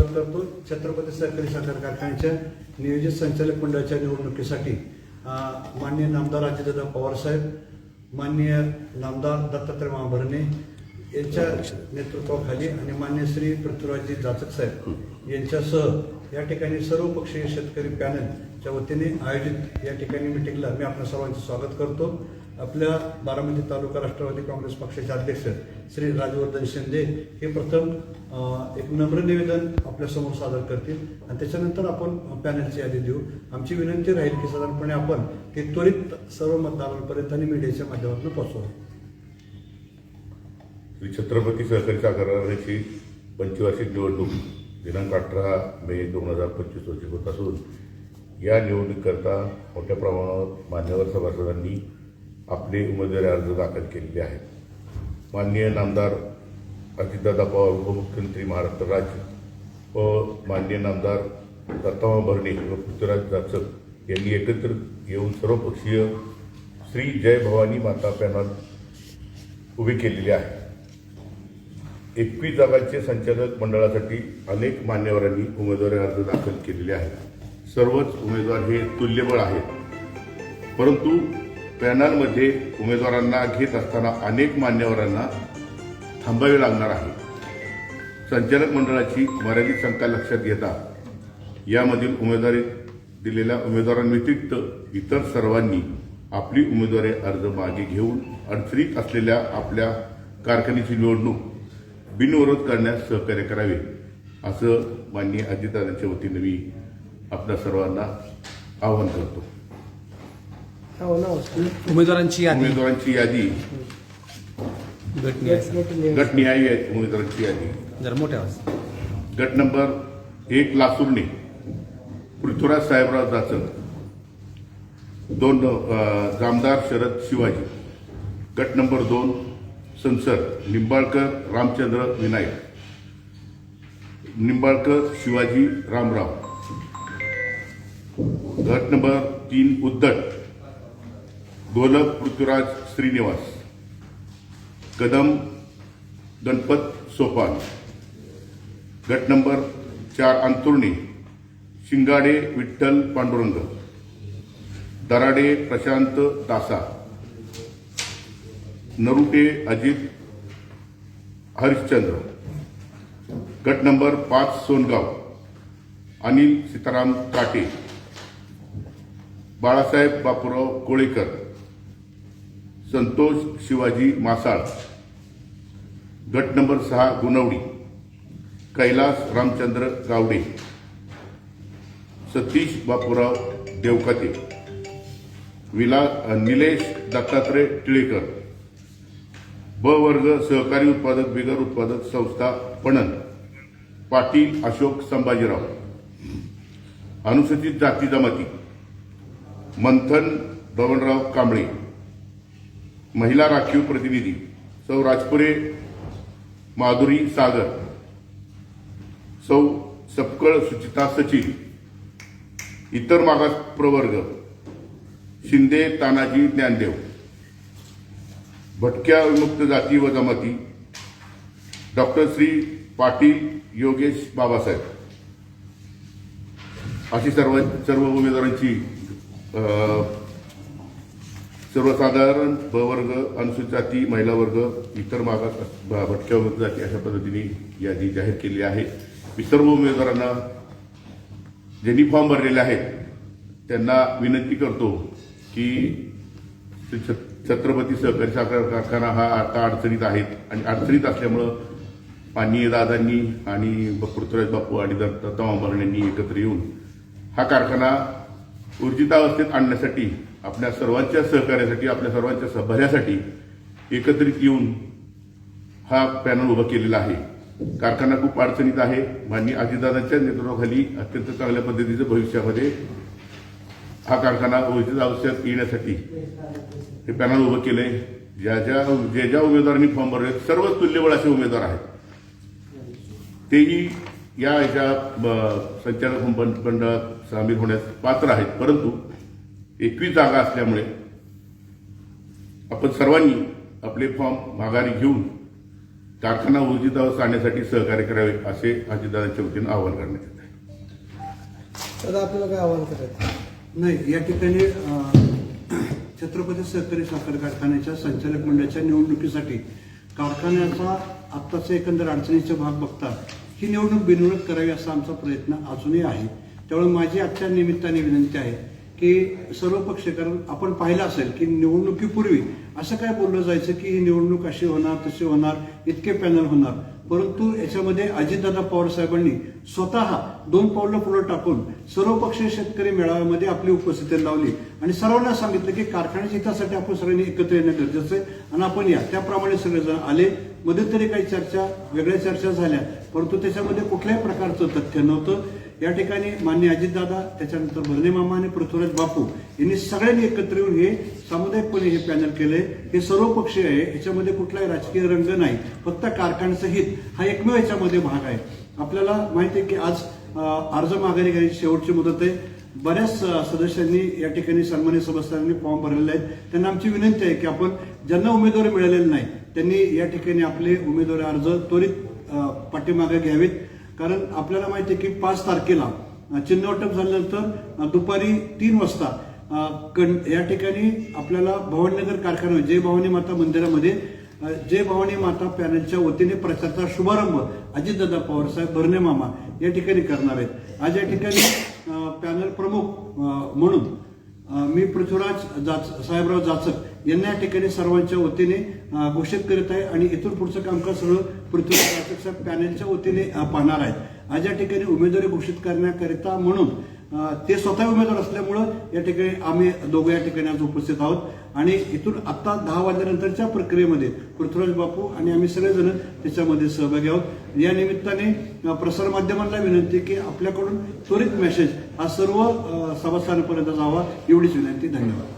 करतो छत्रपती सहकारी साखर कारखान्याच्या नियोजित संचालक मंडळाच्या निवडणुकीसाठी माननीय नामदार अजितदादा पवार साहेब माननीय नामदार दत्तात्रय महाभरणे यांच्या नेतृत्वाखाली आणि मान्य श्री पृथ्वीराजजी जाचक साहेब यांच्यासह या ठिकाणी सर्व पक्षीय शेतकरी पॅनलच्या वतीने आयोजित या ठिकाणी मिटिंगला मी आपल्या सर्वांचे स्वागत करतो. आपल्या बारामती तालुका राष्ट्रवादी काँग्रेस पक्षाचे अध्यक्ष श्री राजवर्धन शिंदे हे प्रथम एक नम्र निवेदन आपल्यासमोर सादर करतील. आणि त्याच्यानंतर आपण पॅनलची यादी देऊ. आमची विनंती राहील की साधारणपणे आपण ते त्वरित सर्व मतदारांपर्यंत आणि मीडियाच्या माध्यमातून पोहोचवू. श्री छत्रपती सहकारी साखर कारखान्याची पंचवार्षिक निवडणूक दिनांक अठरा मे दोन हजार पंचवीस रोजी होत असून या निवडणुकीकरता मोठ्या प्रमाणावर मान्यवर सभासदांनी आपले उमेदवारी अर्ज दाखल केलेले आहेत. माननीय नामदार अजितदादा पवार उपमुख्यमंत्री महाराष्ट्र राज्य व माननीय नामदार दत्तामा भरणे व पृथ्वीराज जाचक यांनी एकत्र येऊन सर्वपक्षीय श्री जय भवानी माता पॅनल उभी केलेली आहे. एकवीस जागांचे संचालक मंडळासाठी अनेक मान्यवरांनी उमेदवारी अर्ज दाखल केलेले आहेत. सर्वच उमेदवार हे तुल्यबळ आहेत. परंतु पॅनलमध्ये उमेदवारांना घेत असताना अनेक मान्यवरांना थांबावे लागणार आहे. संचालक मंडळाची मर्यादित संख्या लक्षात घेता यामधील उमेदवारी दिलेल्या उमेदवारांव्यतिरिक्त इतर सर्वांनी आपली उमेदवारी अर्ज मागे घेऊन अडचणीत असलेल्या आपल्या कारखान्याची निवडणूक बिनविरोध करण्यास सहकार्य करावे असं माननीय अजितदादांच्या वतीनं मी आपल्या सर्वांना आवाहन करतो. उमेदवारांची यादी. उमेदवारांची यादी. गटनिहाय गटनिहाय आहे उमेदवारांची यादी. जरा मोठ्या आवाज गट नंबर एक लासूरने पृथ्वीराज साहेबराव जाचक दोन अ, जामदार शरद शिवाजी. गट नंबर दोन संसद. निंबाळकर रामचंद्र विनायक. निंबाळकर शिवाजी रामराव. गट नंबर तीन उद्दट गोलक पृथ्वीराज श्रीनिवास कदम गणपत सोपान गट नंबर चार अंतुर्णी शिंगाडे विठ्ठल पांडुरंग दराडे प्रशांत तासा नरुटे अजित हरिश्चंद्र गट नंबर पाच सोनगाव अनिल सीताराम काटे बाळासाहेब बापूराव कोळेकर संतोष शिवाजी मासाळ. गट नंबर सहा गुणवडी. कैलास रामचंद्र गावडे. सतीश बापूराव देवकाते. विला निलेश दत्तात्रय टिळेकर. ब वर्ग सहकारी उत्पादक बिगर उत्पादक संस्था पणन. पाटील अशोक संभाजीराव. अनुसूचित जाती जमाती. मंथन बबनराव कांबळे. महिला राखीव प्रतिनिधी सौ राजपुरे माधुरी सागर सौ सपकळ सुचिता सचिन इतर मागास प्रवर्ग शिंदे तानाजी ज्ञानदेव. भटक्या विमुक्त जाती व जमाती डॉक्टर श्री पाटील योगेश बाबासाहेब. अशी सर्व सर्व उमेदवारांची सर्वसाधारण ब वर्ग अनुसूचित जाती महिला वर्ग इतर मागास भटक्या जाती अशा पद्धतीने यादी जाहीर केली आहे. मी सर्व उमेदवारांना ज्यांनी फॉर्म भरलेले आहेत त्यांना विनंती करतो की छत्रपती सहकारी साखर कारखाना हा आता अडचणीत आहेत आणि अडचणीत असल्यामुळं माननीय दादांनी आणि ब- पृथ्वीराज बापू आणि दत्ता यांनी एकत्र येऊन हा कारखाना ऊर्जितावस्थेत आणण्यासाठी आपल्या सर्वांच्या सहकार्यासाठी आपल्या सर्वांच्या सहभार्यासाठी एकत्रित येऊन हा पॅनल उभा केलेला आहे. कारखाना खूप अडचणीत आहे. माननीय अजितदादांच्या नेतृत्वाखाली अत्यंत चांगल्या पद्धतीचं भविष्यामध्ये हा कारखाना भविष्यात आवश्यक येण्यासाठी हे पॅनल उभं केलंय. ज्या ज्या ज्या ज्या उमेदवारांनी फॉर्म भरले सर्व तुल्यबळ असे उमेदवार आहेत. तेही या ह्याच्या संचालक मंड- मंडळात सामील होण्यास पात्र आहेत. परंतु एकवीस जागा असल्यामुळे आपण सर्वांनी आपले फॉर्म माघारी घेऊन कारखाना ऊर्जितावस्था आणण्यासाठी सहकार्य करावे असे अजितदादांच्या वतीनं आवाहन करण्यात येत आहे. दादा आपल्याला काय आव्हान करायचं? नाही या ठिकाणी छत्रपती सहकारी साखर कारखान्याच्या संचालक मंडळाच्या निवडणुकीसाठी कारखान्याचा आत्ताचा एकंदर अडचणीचा भाग बघता ही निवडणूक बिनविरोध करावी असा आमचा प्रयत्न अजूनही आहे. त्यामुळे माझी आजच्या निमित्ताने विनंती आहे की सर्व पक्ष कारण आपण पाहिलं असेल की निवडणुकीपूर्वी असं काय बोललं जायचं की ही निवडणूक अशी होणार तशी होणार इतके पॅनल होणार. परंतु याच्यामध्ये अजितदादा पवार साहेबांनी स्वतः दोन पावलं पुढे टाकून सर्वपक्षीय शेतकरी मेळाव्यामध्ये आपली उपस्थिती लावली. आणि सर्वांना सांगितलं की कारखान्याच्या हितासाठी आपण सगळ्यांनी एकत्र येणं गरजेचं आहे आणि आपण या. त्याप्रमाणे सगळेजण आले. मध्ये तरी काही चर्चा वेगळ्या चर्चा झाल्या. परंतु त्याच्यामध्ये कुठल्याही प्रकारचं तथ्य नव्हतं. या ठिकाणी मान्य अजितदादा त्याच्यानंतर भरणे मामा आणि पृथ्वीराज बापू यांनी सगळ्यांनी एकत्र येऊन हे सामुदायिकपणे हे पॅनल केलंय. हे सर्वपक्षीय आहे याच्यामध्ये कुठलाही राजकीय रंग नाही. फक्त कारखान्याचं हित हा एकमेव याच्यामध्ये भाग आहे. आपल्याला माहिती आहे की आज अर्ज माघारी घ्यायची शेवटची मुदत आहे. बऱ्याच सदस्यांनी या ठिकाणी सन्मान्य सभासदांनी फॉर्म भरलेले आहेत. त्यांना आमची विनंती आहे की आपण ज्यांना उमेदवारी मिळालेली नाही त्यांनी या ठिकाणी आपले उमेदवारी अर्ज त्वरित पाठीमागे घ्यावेत. कारण आपल्याला माहिती आहे की पाच तारखेला चिन्ह चिन्हवाटप झाल्यानंतर दुपारी तीन वाजता कण- या ठिकाणी आपल्याला भवानीनगर कारखाना जय भवानी माता मंदिरामध्ये जय भवानी माता पॅनलच्या वतीने प्रचारचा शुभारंभ अजितदादा पवारसाहेब भरणे मामा या ठिकाणी करणार आहेत. आज या ठिकाणी पॅनल प्रमुख म्हणून मी पृथ्वीराज जाच साहेबराव जाचक यांना या ठिकाणी सर्वांच्या वतीने घोषित करीत आहे आणि इथून पुढचं कामकाज सगळं पृथ्वीराज साहेब पॅनलच्या वतीने पाहणार आहेत. आज या ठिकाणी उमेदवारी घोषित करण्याकरिता म्हणून ते स्वतः उमेदवार असल्यामुळं या ठिकाणी आम्ही दोघं या ठिकाणी आज उपस्थित आहोत. आणि इथून आत्ता दहा वाजल्यानंतरच्या प्रक्रियेमध्ये पृथ्वीराज बापू आणि आम्ही सगळेजण त्याच्यामध्ये सहभागी आहोत. या निमित्ताने प्रसारमाध्यमांना विनंती की आपल्याकडून त्वरित मेसेज हा सर्व सभास्थानापर्यंत सभासदांपर्यंत जावा एवढीच विनंती. धन्यवाद.